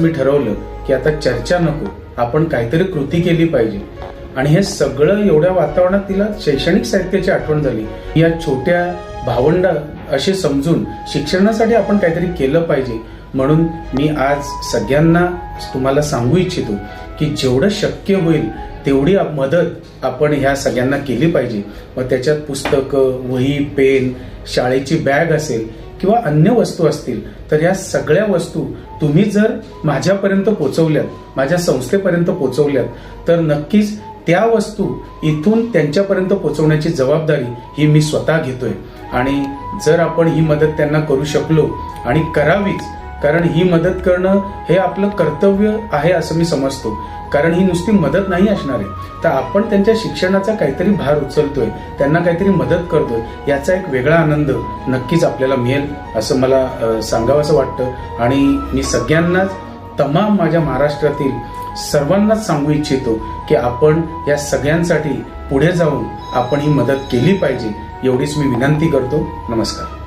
मी ठरवलं की आता चर्चा नको आपण काहीतरी कृती केली पाहिजे. आणि हे सगळं एवढ्या वातावरणात तिला शैक्षणिक साहित्याची आठवण झाली. या छोट्या भावंड असे समजून शिक्षणासाठी आपण काहीतरी केलं पाहिजे. म्हणून मी आज सगळ्यांना तुम्हाला सांगू इच्छितो की जेवढं शक्य होईल तेवढी मदत आपण ह्या सगळ्यांना केली पाहिजे. मग त्याच्यात पुस्तकं वही पेन शाळेची बॅग असेल किंवा अन्य वस्तू असतील तर या सगळ्या वस्तू तुम्ही जर माझ्यापर्यंत पोचवल्यात माझ्या संस्थेपर्यंत पोचवल्यात तर नक्कीच त्या वस्तू इथून त्यांच्यापर्यंत पोहोचवण्याची जबाबदारी ही मी स्वतः घेतोय. आणि जर आपण ही मदत त्यांना करू शकलो आणि करावीच कारण ही मदत करणं हे आपलं कर्तव्य आहे असं मी समजतो. कारण ही नुसती मदत नाही असणार आहे. तर आपण त्यांच्या शिक्षणाचा काहीतरी भार उचलतोय त्यांना काहीतरी मदत करतोय याचा एक वेगळा आनंद नक्कीच आपल्याला मिळेल असं मला सांगावंसं वाटतं. आणि मी सगळ्यांनाच तमाम माझ्या महाराष्ट्रातील सर्वांनाच सांगू इच्छितो की आपण या सगळ्यांसाठी पुढे जाऊन आपण ही मदत केली पाहिजे एवढीच मी विनंती करतो. नमस्कार.